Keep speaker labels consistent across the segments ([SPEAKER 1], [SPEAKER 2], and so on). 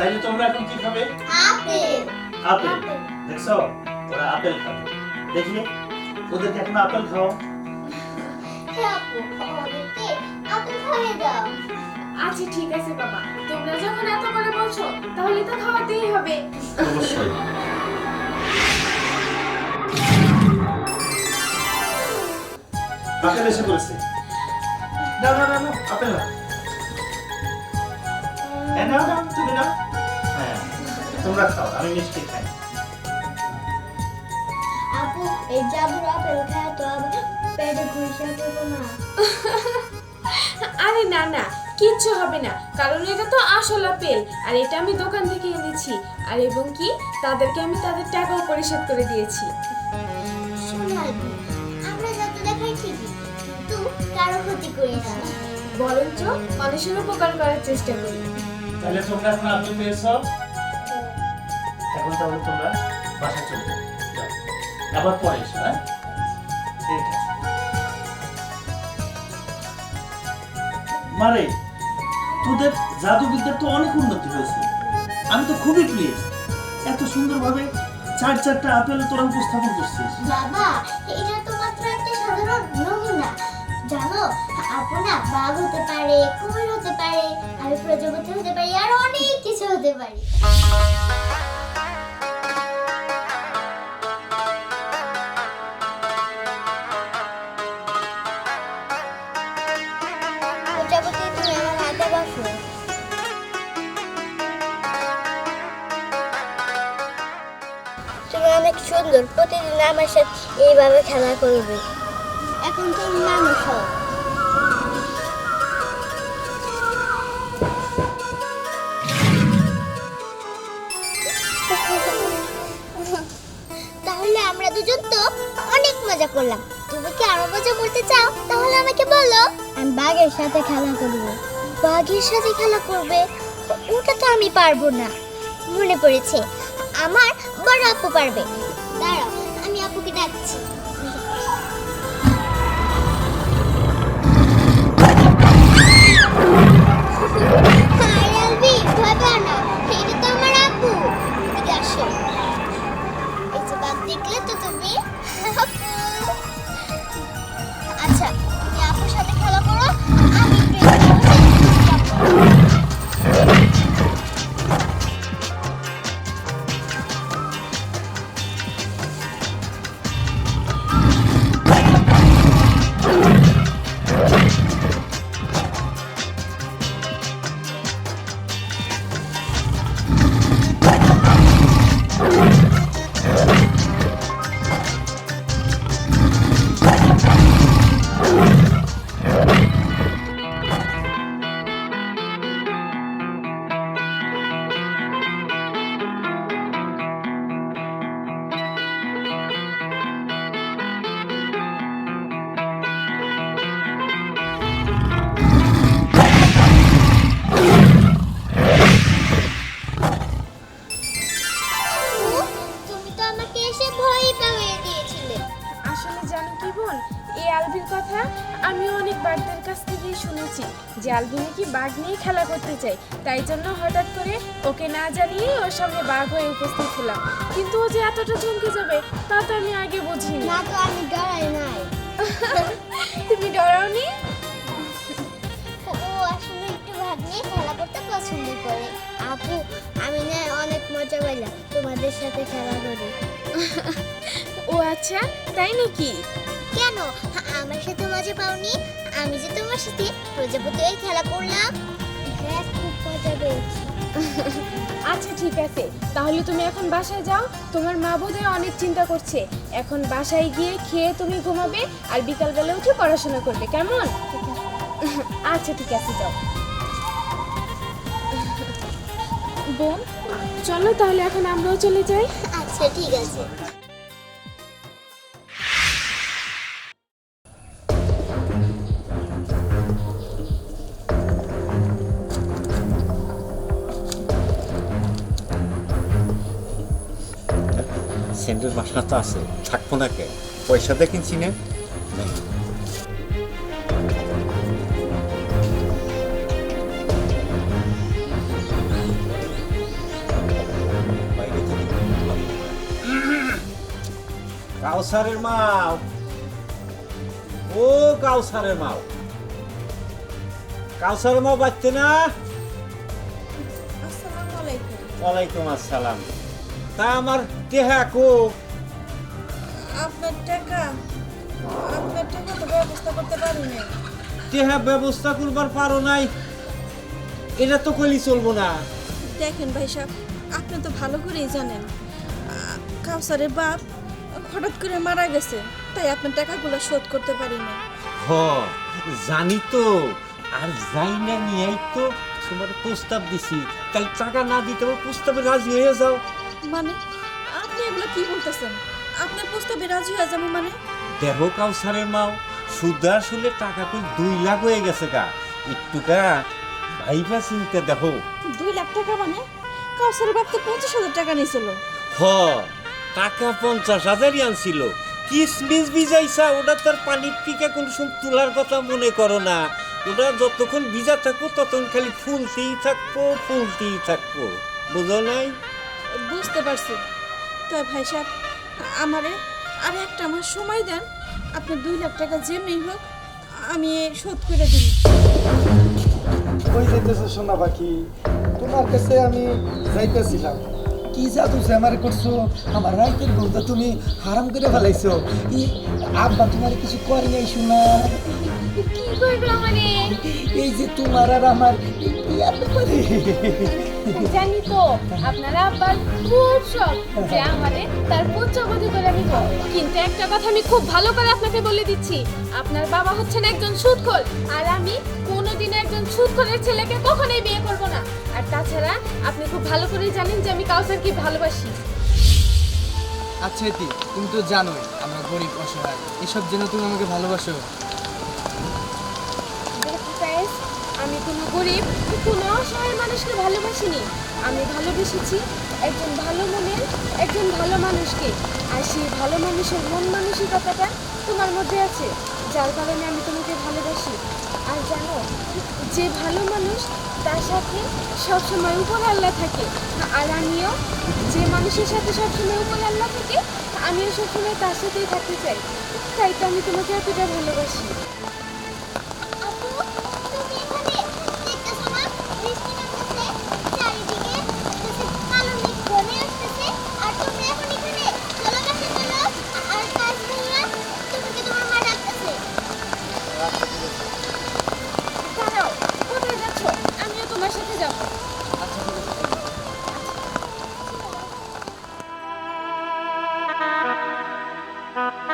[SPEAKER 1] খাবে?
[SPEAKER 2] Apple.
[SPEAKER 1] Apple. দেখছ? ওরা আপেল খাবে। দেখি ওদেরকে এখন আপেল খাও।
[SPEAKER 2] হে আপু ওদেরকে আপেল খাইয়ে দাও।
[SPEAKER 3] আচ্ছা ঠিক আছে বাবা। তোমরা যখন এত করে বলছো তাহলে তো খাওয়াতেই হবে।
[SPEAKER 1] অবশ্যই। আপেল এসে পড়েছে। না না না না আপেল না হ্যাঁ তুমি হ্যাঁ তোমরা খাও আমি মিষ্টি খাই।
[SPEAKER 2] আপু এই জাদুর আপেল খায় তো আবার পেটে ঘুরছে করব না।
[SPEAKER 3] আরে না না কিচ্ছু হবে না কারণ এটা তো আসল আপেল আর এটা আমি দোকান থেকে এনেছি। আর এবং কি তাদেরকে আমি তাদের টাকাও পরিশোধ করে দিয়েছি।
[SPEAKER 2] আমরা যত দেখাই ঠিকই কিন্তু কারও ক্ষতি করি না।
[SPEAKER 3] বরঞ্চ মানুষের উপকার করার চেষ্টা করি।
[SPEAKER 1] তাহলে তোমরা এখন আপেল পেয়েছ? এখন তাহলে তোমরা বাসা চলে যাও। আবার পরে এসো হ্যাঁ? ঠিক আছে। মারে, তোদের জাদুবিদ্যার তো অনেক উন্নতি হয়েছে। আমি তো খুবই প্লিজ এত সুন্দরভাবে চার চারটা আপেল তোরা উপস্থাপন করছিস।
[SPEAKER 2] বাবা এটা তো মাত্র একটা সাধারণ নমুনা। জানো আপু না বাঘ হতে পারে প্রজাপতি হতে পারি, আর অনেক কিছু হতে পারি। তুমি অনেক সুন্দর, প্রতিদিন আমার সাথে এইভাবে খেলা করবে। এখন তুমি মানুষ হও। মজা করলাম। তুমি কি আরও মজা করতে চাও? তাহলে আমাকে বলো। আমি বাঘের সাথে খেলা করব। বাঘের সাথে খেলা করবে? ওটা তো আমি পারব না। মনে পড়েছে। আমার বড় আপু পারবে। দাঁড়াও আমি আপুকে ডাকছি। ভয় না। এই
[SPEAKER 3] আলভির কথা আমি অনেক বাঘদের কাছ থেকেই শুনেছি যে আলভি নাকি বাঘ নিয়ে খেলা করতে চাই তাই জন্য হঠাৎ করে ওকে না জানিয়ে ওর সামনে বাঘ হয়ে উপস্থিত হলাম। কিন্তু ও যে এতটা চমকে যাবে তা তো আমি আগে বুঝিনি।
[SPEAKER 2] না তো আমি ডরাই নাই।
[SPEAKER 3] তুমি ডরাওনি?
[SPEAKER 2] ও আসলে একটু ভাগ নিয়ে খেলা করতে পছন্দ করে। আপু আমি না অনেক মজা পাইলাম। তোমাদের সাথে খেলা করে।
[SPEAKER 3] ও আচ্ছা তাই নাকি?
[SPEAKER 2] কেন? আমার সাথে মজা পাওনি। আমি যে তোমার সাথে প্রজাপতি হয়ে খেলা করলাম। হ্যাঁ খুব মজা পেয়েছি।
[SPEAKER 3] আচ্ছা ঠিক আছে। তাহলে তুমি এখন বাসায় যাও। তোমার মা বোধহয় অনেক চিন্তা করছে। এখন বাসায় গিয়ে খেয়ে তুমি ঘুমাবে আর বিকালবেলা উঠে পড়াশোনা করবে। কেমন? আচ্ছা ঠিক আছে যাও। বোন চলো তাহলে এখন আমরাও চলে যাই।
[SPEAKER 2] আচ্ছা ঠিক আছে।
[SPEAKER 4] সেন্টের বাসা তো আছে থাকব নাকি পয়সা দেখি চিনে না। কাউসারের মাও ও কাউসারের মাও কাউসারের মাও বাচ্চে না? ওয়ালাইকুম আসসালাম। তা আমার দেহা কো
[SPEAKER 3] আপনার টাকা আপনার টাকা তো ব্যবস্থা করতে পারি না
[SPEAKER 4] দেহা ব্যবস্থা করবার পারো নাই এটা তো কইলি চলবো না।
[SPEAKER 5] দেখেন ভাই সাহেব আপনি তো ভালো করেই জানেন। কাউসারের বাপ হঠাৎ করে মারা গেছে তাই আপনার টাকাগুলো শোধ করতে পারি না
[SPEAKER 4] হ জানি তো আর যাই না নিয়েই তো তোমার প্রস্তাব দিছি। তাই টাকা না দিতে প্রস্তাবে রাজি হয়ে যাও।
[SPEAKER 5] মানে? আপনি এগুলো কি বলতেছেন? আপনার প্রস্তাবে রাজি হয়ে যাব মানে?
[SPEAKER 4] দেহ কাউসারের মাও সুদ আসলে টাকা তো দুই লাখ হয়ে গেছে গা। একটুকা ভাইবা চিনতে দেখো।
[SPEAKER 5] দুই লাখ টাকা মানে? কাউসারের বাপ তো পঞ্চাশ হাজার টাকা নিয়েছিল।
[SPEAKER 4] হ টাকা পঞ্চাশ হাজারই আনছিল। কিসমিস ভিজাইছা ওটা তোর পানির টিকা কোন সময় তোলার কথা মনে করো না। ওটা যতক্ষণ ভিজা থাকব ততক্ষণ খালি ফুলতেই থাকব ফুলতেই থাকব। বুঝো নাই?
[SPEAKER 5] বুঝতে পারছি। তাই ভাই সাহেব আমারে আর একটা আমার সময় দেন। আপনি দুই লাখ টাকা যেমনি হোক আমি শোধ করে দিই।
[SPEAKER 6] কই যাইতেছো সোনা পাখি? তোমার কাছে আমি যাইতেছিলাম। কি জাদু যে আমার করছ? আমার রাইতের বউটা তুমি হারাম করে ফেলাইছো। ই আব্বা তোমার কিছু করে নাই শোনা
[SPEAKER 2] কি করবে আমারে?
[SPEAKER 6] এই যে তোমার আর আমার ইয়ার ব্যাপারে
[SPEAKER 3] জানি তো আপনারা আব্বার খুব শখ যে আমারে তার পুত্রবধূ করে আমি কিন্তু একটা কথা আমি খুব ভালো করে আপনাকে বলে দিচ্ছি, আপনার বাবা হচ্ছেন একজন সুদখোর আর আমি কোনোদিনও একজন সুদখোরের ছেলেকে কখনোই বিয়ে করব না। আর তাছাড়া আপনি খুব ভালো করে জানেন যে আমি কাউসারকে ভালোবাসি।
[SPEAKER 7] আচ্ছা এতি তুমি তো জানোই আমরা গরিব, অসহায়। এসব জন্য তুমি আমাকে ভালোবাসো?
[SPEAKER 3] গরিব কোনো অসহায় মানুষকে ভালোবাসিনি। আমি ভালোবেসেছি একজন ভালো মনের, একজন ভালো মানুষকে। আর সেই ভালো মানুষের মন মানসিকতাটা তোমার মধ্যে আছে, যার কারণে আমি তোমাকে ভালোবাসি। আর জানো, যে ভালো মানুষ, তার সাথে সবসময় উপর আল্লাহ থাকে। আর আমিও যে মানুষের সাথে সবসময় উপর আল্লাহ থাকে, আমিও সবসময় তার সাথেই থাকতে চাই। তাই তো আমি তোমাকে এতটা ভালোবাসি।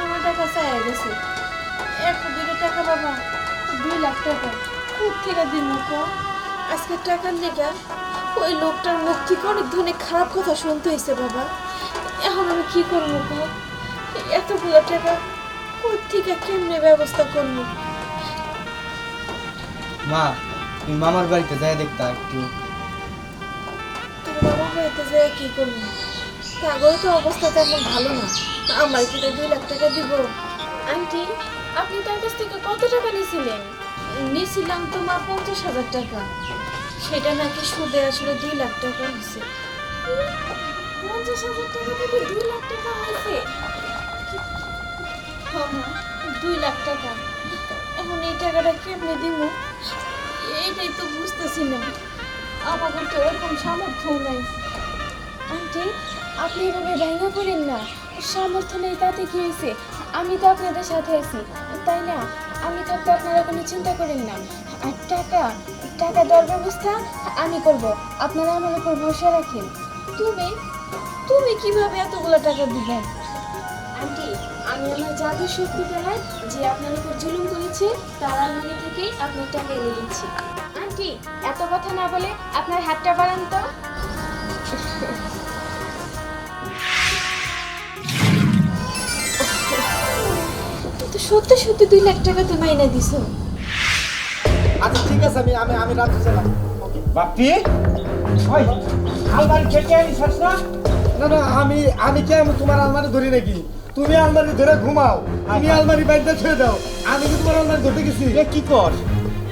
[SPEAKER 5] আমার টাকা চাই গেছে। একশো দুটো টাকা বাবা দুই লাখ টাকা। খুব থেকে দিন আজকে টাকার লেগা ওই লোকটার মুখ থেকে অনেক ধরনের খারাপ কথা শুনতে হয়েছে বাবা। এখন আমি কি করব কো এতগুলো টাকা কোথেকে কেমনে ব্যবস্থা করব?
[SPEAKER 7] মা তুমি মামার বাড়িতে যাই দেখতা একটু।
[SPEAKER 5] তোর বাবা বাড়িতে যেয়ে কি করব? তাগর তো অবস্থা তেমন ভালো না। আমার কি দুই লাখ টাকা দিব?
[SPEAKER 3] আন্টি, আপনি তার কাছ থেকে কত টাকা নিয়েছিলেন?
[SPEAKER 5] নিয়েছিলাম তো মা পঞ্চাশ হাজার টাকা। সেটা নাকি সুদে আসলে দুই লাখ টাকা হয়েছে।
[SPEAKER 3] পঞ্চাশ হাজার টাকা থেকে দুই লাখ টাকা হয়েছে?
[SPEAKER 5] হ্যাঁ দুই লাখ টাকা। এখন এই টাকাটা কেমনে দিব? এইটাই তো বুঝতেছি না। আমাদের তো ওরকম সামর্থ্য নাই।
[SPEAKER 3] আন্টি আপনি এভাবে ভেঙে পড়েন না। সামর্থ্য নেই তাতে কি হয়েছে? আমি তো আপনাদের সাথে আছি। তাই না? আমি তো তো আপনারা কোনো চিন্তা করেন না। আর টাকা? টাকা দেওয়ার ব্যবস্থা আমি করব। আপনারা আমার উপর ভরসা রাখেন।
[SPEAKER 5] তুমি? তুমি কীভাবে এতগুলো টাকা দিবেন
[SPEAKER 3] আন্টি আমি আমার জাদুর শক্তি দ্বারা যে আপনার উপর জুলুম করেছে তার আলমারি থেকেই আপনার টাকা এনে দিচ্ছি। আন্টি এত কথা না বলে আপনার হাতটা বাড়ান তো।
[SPEAKER 5] সত্যি সত্যি দুই লাখ টাকা তুমি এনে দিছো।
[SPEAKER 6] আচ্ছা ঠিক আছে আমি আমি আমি রাত্রে চলাম
[SPEAKER 4] বাপি ওই আলমারি কেটে আনিস না?
[SPEAKER 6] না না আমি আমি কে আমি তোমার আলমারি ধরি নাকি? তুমি আলমারি ধরে ঘুমাও। আমি আলমারি বাইরে ছুঁয়ে দাও। আমি কি তোমার আলমারি ধরতে গেছি?
[SPEAKER 4] এ কি কর?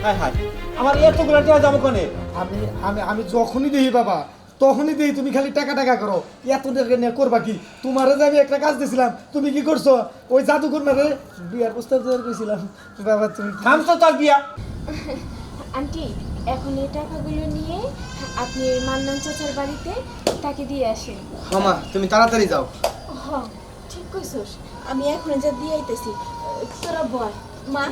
[SPEAKER 4] হায় হায় আমার এতগুলো টাকা যাব কোনে?
[SPEAKER 6] আমি আমি আমি যখনই দেখি বাবা তখনই দিই তুমি খালি টাকা টাকা করো। এত টাকা নিয়ে করবা কি? তোমারে যে আমি একটা কাজ দিয়েছিলাম তুমি কি করছ? ওই জাদুকর মারে বিয়ার প্রস্তাব দেওয়ার কইছিলাম। বাবা তুমি কি-
[SPEAKER 4] থাম তো তোর বিয়া।
[SPEAKER 3] আন্টি এখন এই টাকাগুলো নিয়ে আপনি মান্নান চাচার বাড়িতে তাকে দিয়ে আসেন।
[SPEAKER 7] মামা তুমি তাড়াতাড়ি যাও।
[SPEAKER 5] হ ঠিক কইছস আমি এখন যা দিয়ে আইতেছি তোরা বল মা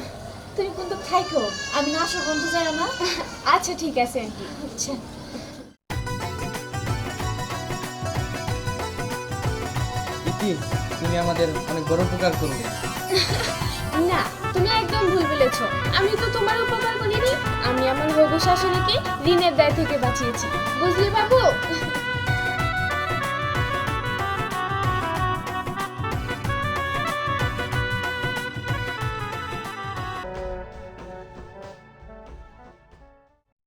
[SPEAKER 5] তুমি কিন্তু খাইকো আমি না আসা বন্ধু যাই না।
[SPEAKER 3] আচ্ছা ঠিক আছে আন্টি।
[SPEAKER 5] আচ্ছা।
[SPEAKER 7] ইতি তুমি আমাদের অনেক বড় উপকার করবে
[SPEAKER 3] না, তুমি একদম ভুল বলেছ। আমি তো তোমার উপকার করিনি, আমি আমার হবু শাশুড়িকে ঋণের দায় থেকে বাঁচিয়েছি। বুঝলি বাবু?